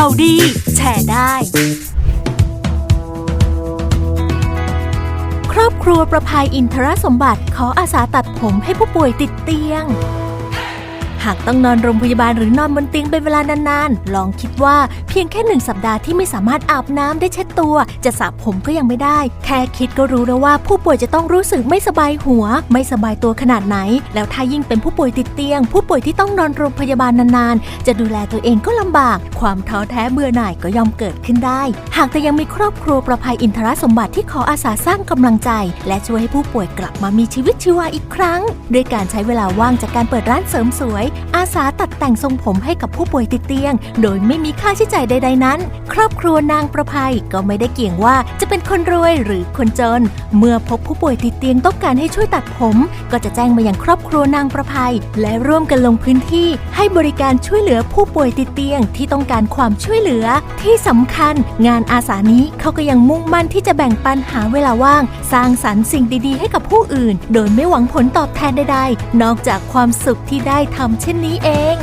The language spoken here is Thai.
ข่าวดี แชร์ได้ ครอบครัวประภัยอินทรสมบัติขออาสาตัดผมให้ผู้ป่วยติดเตียง หากต้องนอนโรงพยาบาลหรือนอนบนเตียงเป็นเวลานานๆ ลองคิดว่าเพียงแค่หนึ่งสัปดาห์ที่ไม่สามารถอาบน้ำได้เช็ดตัว จะสระผมก็ยังไม่ได้ แค่คิดก็รู้แล้วว่าผู้ป่วยจะต้องรู้สึกไม่สบายหัว ไม่สบายตัวขนาดไหน แล้วถ้ายิ่งเป็นผู้ป่วยติดเตียง ผู้ป่วยที่ต้องนอนโรงพยาบาลนานๆ จะดูแลตัวเองก็ลำบาก ความท้อแท้เบื่อหน่ายก็ย่อมเกิดขึ้นได้ หากแต่ยังมีครอบครัวประภัยอินทรสมบัติที่ขออาสาสร้างกำลังใจ และช่วยให้ผู้ป่วยกลับมามีชีวิตชีวาอีกครั้ง ด้วยการใช้เวลาว่างจากการเปิดร้านเสริมสวยอาสาตัดแต่งทรงผมให้กับผู้ป่วยติดเตียง โดยไม่มีค่าใช้จ่ายใด ๆ นั้น ครอบครัวนางประภัยก็ไม่ได้เกี่ยงว่าจะเป็นคนรวยหรือคนจน เมื่อพบผู้ป่วยติดเตียงต้องการให้ช่วยตัดผม ก็จะแจ้งมายังครอบครัวนางประภัย และร่วมกันลงพื้นที่ ให้บริการช่วยเหลือผู้ป่วยติดเตียงที่ต้องการความช่วยเหลือ ที่สำคัญ งานอาสานี้เขาก็ยังมุ่งมั่นที่จะแบ่งปันหาเวลาว่าง สร้างสรรค์สิ่งดีๆ ให้กับผู้อื่น โดยไม่หวังผลตอบแทนใดๆ นอกจากความสุขที่ได้ทำช่นนี้เอง